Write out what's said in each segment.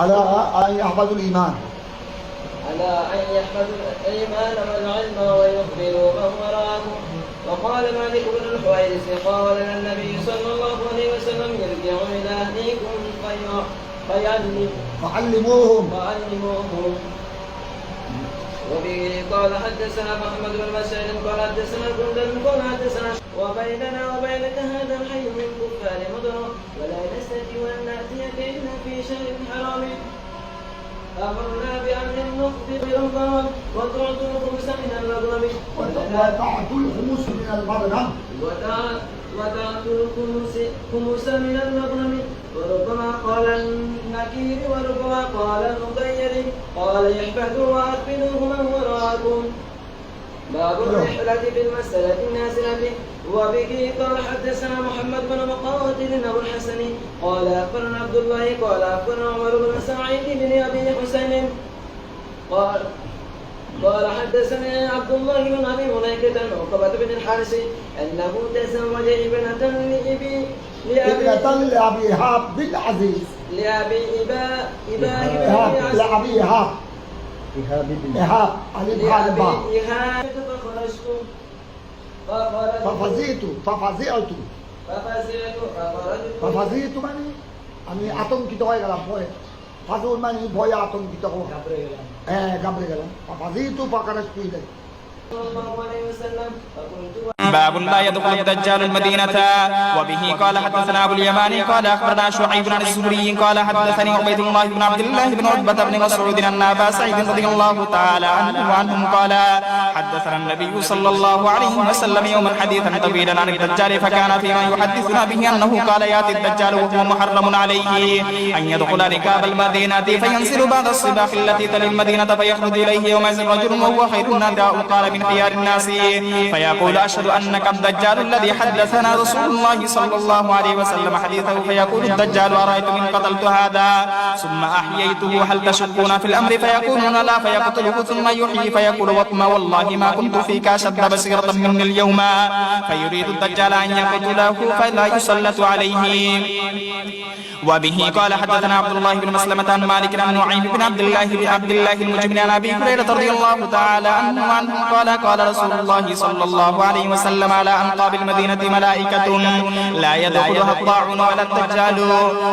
على أن يحفظوا الإيمان. على أن يحفظوا الإيمان والعلم ويخبروا من وراءهم وقال مالك بن الحويرث قال النبي صلى الله عليه وسلم ارجعوا إلى أهليكم في- فيعلم فعلموهم. وبه قال حدثنا محمد بن مسعود قال حدثنا كندر قال حدثنا وبيننا وبينك هذا الحي من كفار مضر ولا نستطيع أن نأتيك في شهر حرام. امرنا بأن نخبر بالغرض وتعطوا الخمس من المغرب وتعطوا الخمس من المغنم وتعطوا الخمس خمس من المغنم وربما قال النكير وربما قال المغير. قال يحفظوا وأقبلوه من وراءكم. باب الرحلة في المسألة النازلة وبه قال حدثنا محمد بن مقاتل أبو الحسن. قال أخبرنا عبد الله قال أخبرنا عمر بن سعيد بن أبي حسين قال قال حدثنا عبد الله بن أبي مليكة عقبة بن الحارث أنه تزوج ابنة لابي لابي ابنة لأبي إيهاب بن عزيز لأبي ابا ابا إيهاب بن لأبي إيهاب إيهاب علي بن لابي الباب إيهاب فخرجت فخرجت ففزيت ففزعت ففزعت فخرجت ففزيت মানে আমি আতঙ্কিত হয়ে গেলাম ভয়ে ফাজুল মানে ভয়ে আতঙ্কিত হওয়া হ্যাঁ গাবড়ে গেলাম ফাজিতু ফাকারাস তুই দেখ باب لا يدخل الدجال المدينة. وبه قال حدثنا أبو اليماني قال أخبرنا شعيب عن الزهري قال حدثني عبيد الله بن عبد الله بن عتبة بن مسعود أن أبا سعيد رضي الله تعالى عنه وعنهم قال حدثنا النبي صلى الله عليه وسلم يوما حديثا طويلا عن الدجال فكان فيما يحدثنا به أنه قال يأتي الدجال وهو محرم عليه أن يدخل ركاب المدينة فينزل بعد الصباح التي تلي المدينة فيخرج إليه يومئذ رجل وهو خير النادى قال من خيار الناس. فيقول أشهد أنك الدجال الذي حدثنا رسول الله صلى الله عليه وسلم حديثه فيقول الدجال أرأيت من قتلت هذا؟ ثم أحييته هل تشكون في الأمر؟ فيقولون لا فيقتله ثم يحيي فيقول وما والله ما كنت فيك أشد بصيرة مني اليوم. فيريد الدجال أن يقتله فلا يسلط عليه. وبه قال حدثنا عبد الله بن مسلمة عن مالك عن نعيم بن عبد الله بن عبد الله المجمل عن أبي هريرة رضي الله تعالى عنه قال قال رسول الله صلى الله عليه وسلم على أنقاب المدينة ملائكة لا يدخلها الطاعون ولا الدجال.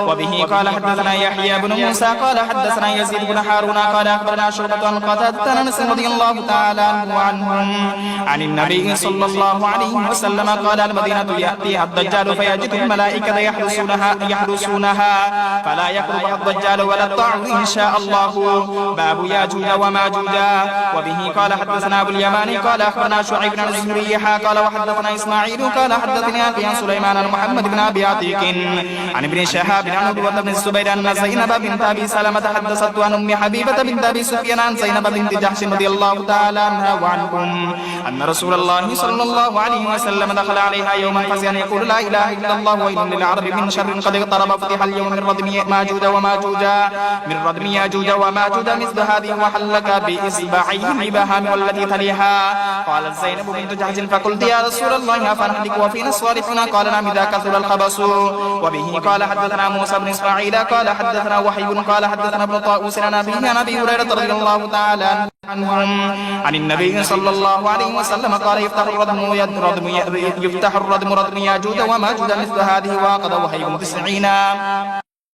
وبه قال حدثنا يحيى بن موسى قال حدثنا يزيد بن هارون قال أخبرنا شعبة عن قتادة أنس رضي الله تعالى عنه وعنهم. عن النبي صلى الله عليه وسلم قال المدينة يأتيها الدجال فيجد الملائكة يحرسونها يحرسونها. فلا يقربها الدجال ولا الطاعون إن شاء الله. باب ياجوج وماجوج وبه قال حدثنا أبو اليماني قال أخبرنا شعيب بن الزهري قال وحدثنا إسماعيل قال حدثني أبي عن سليمان عن محمد بن أبي عتيق. عن ابن شهاب عن عروة بن الزبير أن زينب بنت أبي سلمة حدثت عن أم حبيبة بنت أبي سفيان عن زينب بنت جحش رضي الله تعالى عنها وعنهم. أن رسول الله صلى الله عليه وسلم دخل عليها يوما فزعا يقول لا إله إلا الله ويل للعرب من شر قد اقترب. فتح اليوم من ردم ماجوج وماجوج من ردم ياجوج وماجوج مثل هذه وحلك بإصبعيه الإبهام والتي تليها. قالت زينب بنت جحش فقلت يا رسول الله أفنهلك وفينا الصالحون قال نعم إذا كثر الخبص وبه قال حدثنا موسى بن إسماعيل قال حدثنا وحي قال حدثنا ابن طاووس عن أبي هريرة رضي الله تعالى عنه عنهم عن النبي صلى الله عليه وسلم قال يفتح الردم ردم يفتح الردم ردم ياجوج وماجوج مثل هذه وقد وهيب تسعين